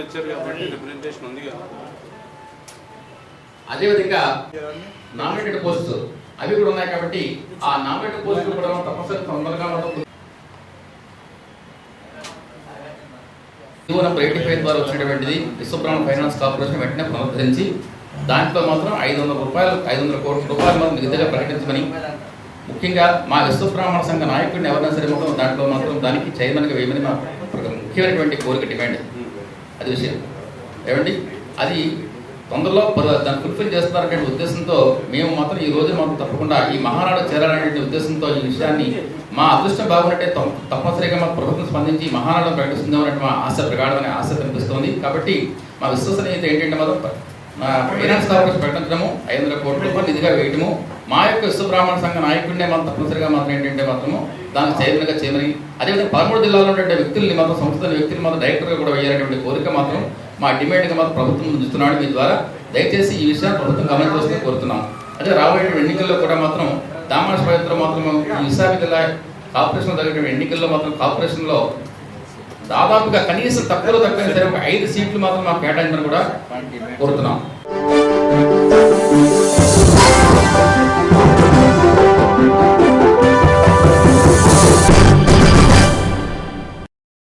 ప్రజలు వచ్చారు కాబట్టి అదేవిధంగా నామినేటెడ్ పోస్ట్ అవి కూడా ఉన్నాయి కాబట్టి ఆ నామినేటెడ్ పోస్టులు కూడా తప్పనిసరి తొందరగా ఉండదు జీవన ద్వారా వచ్చినటువంటిది విశ్వబ్రహ్మ ఫైనాన్స్ కార్పొరేషన్ వెంటనే పునరుద్ధరించి దాంట్లో మాత్రం ఐదు వందల రూపాయలు ఐదు వందల కోట్ల రూపాయలు మాత్రం మిగతాగా ప్రకటించమని ముఖ్యంగా మా విశ్వబ్రాహ్మణ సంఘ నాయకుడిని ఎవరైనా సరే మాత్రం దాంట్లో మాత్రం దానికి చైర్మన్గా వేయమని మా ముఖ్యమైనటువంటి కోరిక డిమాండ్. అది విషయం. ఏమండి? అది తొందరలో దాన్ని ఫుల్ఫిల్ చేస్తున్నారనే ఉద్దేశంతో మేము మాత్రం ఈ రోజు మాత్రం తప్పకుండా ఈ మహానాడు చేరాలనే ఉద్దేశంతో ఈ విషయాన్ని మా అదృష్టం బాగున్నట్టే తప్పనిసరిగా మా ప్రభుత్వం స్పందించి ఈ మహానాడు ప్రకటిస్తుందాం మా ఆశ ప్రగాఢమైన ఆశ కనిపిస్తోంది. కాబట్టి మా విశ్వసనీయత ఏంటంటే మాత్రం మా ఫైనాన్స్ కార్పొరేషన్ ప్రకటించడము ఐదు వందల కోట్ల రూపాయలు నిధిగా వేయటము మా యొక్క విశ్వబ్రాహ్మణ సంఘ నాయకుడినే మనం తప్పనిసరిగా మాత్రం ఏంటంటే మాత్రము దానికి చైర్మన్గా చేయమని అదేవిధంగా పదమూడు జిల్లాలో ఉన్నటువంటి వ్యక్తుల్ని మాత్రం సంస్థల వ్యక్తులు మాత్రం డైరెక్టర్గా కూడా వేయాలనేటువంటి కోరిక మాత్రం మా డిమాండ్గా మాత్రం ప్రభుత్వం ముందు ఉంచుతున్నాడు మీ ద్వారా దయచేసి ఈ విషయాన్ని ప్రభుత్వం గమనించవలసింది కోరుతున్నాం అదే రాబోయే ఎన్నికల్లో కూడా మాత్రం దామాష స్వాయత్ర మాత్రం విశాఖ జిల్లా కార్పొరేషన్ జరిగిన ఎన్నికల్లో మాత్రం కార్పొరేషన్లో దాదాపుగా కనీసం తక్కువలో తక్కువ సరే ఒక ఐదు సీట్లు మాత్రం మాకు కేటాయించమని కూడా కోరుతున్నాం